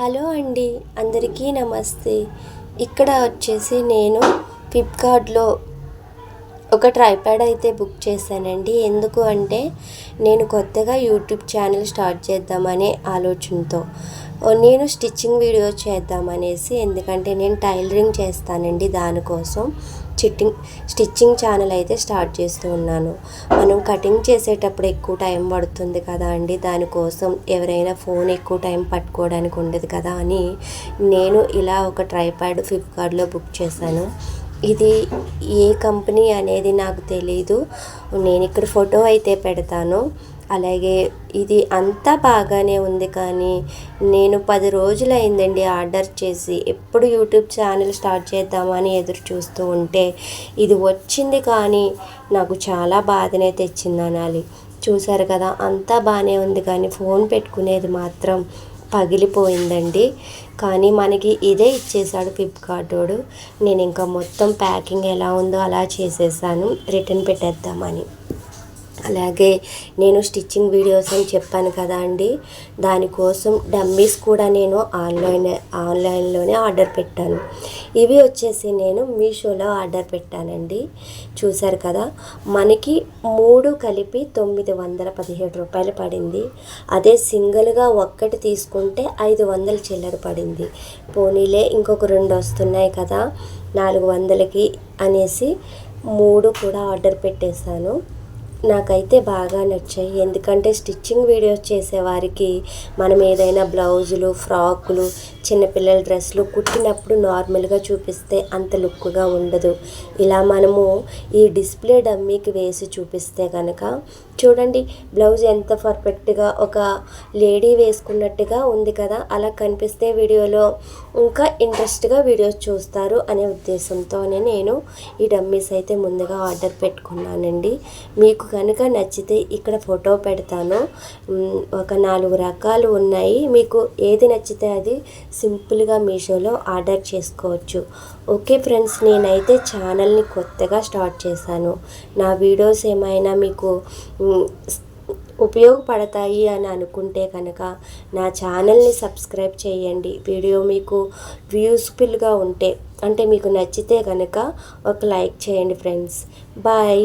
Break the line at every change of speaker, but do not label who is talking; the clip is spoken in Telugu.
హలో అండి అందరికీ నమస్తే. ఇక్కడ వచ్చేసి నేను ఫ్లిప్కార్ట్లో ఒక ట్రైప్యాడ్ అయితే బుక్ చేశానండి. ఎందుకు అంటే నేను కొత్తగా యూట్యూబ్ ఛానల్ స్టార్ట్ చేద్దామనే ఆలోచనతో. నేను స్టిచ్చింగ్ వీడియో చేద్దామనేసి ఎందుకంటే నేను టైలరింగ్ చేస్తానండి దానికోసం. చిట్టింగ్ స్టిచ్చింగ్ ఛానల్ అయితే స్టార్ట్ చేస్తూ ఉన్నాను. మనం కటింగ్ చేసేటప్పుడు ఎక్కువ టైం పడుతుంది కదా అండి. దానికోసం ఎవరైనా ఫోన్ ఎక్కువ టైం పట్టుకోవడానికి ఉండదు కదా అని నేను ఇలా ఒక ట్రైప్యాడ్ ఫ్లిప్కార్ట్లో బుక్ చేశాను. ఇది ఏ కంపెనీ అనేది నాకు తెలీదు. నేను ఇక్కడ ఫోటో అయితే పెడతాను. అలాగే ఇది అంతా బాగానే ఉంది కానీ నేను పది రోజులు అయిందండి ఆర్డర్ చేసి. ఎప్పుడు యూట్యూబ్ ఛానల్ స్టార్ట్ చేద్దామని ఎదురు చూస్తూ ఉంటే ఇది వచ్చింది కానీ నాకు చాలా బాధనే తెచ్చింది అనాలి. చూసారు కదా అంతా బాగానే ఉంది కానీ ఫోన్ పెట్టుకునేది మాత్రం పగిలిపోయిందండి. కానీ మనకి ఇదే ఇచ్చేసాడు ఫ్లిప్కార్ట్ వాడు. నేను ఇంకా మొత్తం ప్యాకింగ్ ఎలా ఉందో అలా చేసేసాను. రిటర్న్ పెట్టేద్దామని. అలాగే నేను స్టిచ్చింగ్ వీడియోస్ అని చెప్పాను కదా అండి దానికోసం డమ్మీస్ కూడా నేను ఆన్లైన్ ఆన్లైన్లోనే ఆర్డర్ పెట్టాను. ఇవి వచ్చేసి నేను మీషోలో ఆర్డర్ పెట్టానండి. చూసారు కదా మనకి మూడు కలిపి తొమ్మిది వందల పదిహేడు రూపాయలు పడింది. అదే సింగిల్గా ఒక్కటి తీసుకుంటే ఐదు వందల చిల్లర పడింది. పోనీలే ఇంకొక రెండు వస్తున్నాయి కదా నాలుగు వందలకి అనేసి మూడు కూడా ఆర్డర్ పెట్టేశాను. నాకైతే బాగా నచ్చాయి. ఎందుకంటే స్టిచ్చింగ్ వీడియోస్ చేసేవారికి మనం ఏదైనా బ్లౌజులు ఫ్రాకులు చిన్నపిల్లల డ్రెస్సులు కుట్టినప్పుడు నార్మల్గా చూపిస్తే అంత లుక్గా ఉండదు. ఇలా మనము ఈ డిస్ప్లే డమ్మీకి వేసి చూపిస్తే కనుక చూడండి బ్లౌజ్ ఎంత పర్ఫెక్ట్గా ఒక లేడీ వేసుకున్నట్టుగా ఉంది కదా అలా కనిపిస్తే వీడియోలో ఇంకా ఇంట్రెస్ట్గా వీడియోస్ చూస్తారు అనే ఉద్దేశంతోనే నేను ఈ డమ్మీస్ అయితే ముందుగా ఆర్డర్ పెట్టుకున్నానండి. మీకు కనుక నచ్చితే ఇక్కడ ఫోటో పెడతాను. ఒక నాలుగు రకాలు ఉన్నాయి. మీకు ఏది నచ్చితే అది సింపుల్గా మీషోలో ఆర్డర్ చేసుకోవచ్చు. ఓకే ఫ్రెండ్స్ నేనైతే ఛానల్ని కొత్తగా స్టార్ట్ చేశాను. నా వీడియోస్ ఏమైనా మీకు ఉపయోగపడతాయి అని అనుకుంటే కనుక నా ఛానల్ని సబ్స్క్రైబ్ చేయండి. వీడియో మీకు వ్యూస్ఫుల్గా ఉంటే అంటే మీకు నచ్చితే కనుక ఒక లైక్ చేయండి ఫ్రెండ్స్. బాయ్.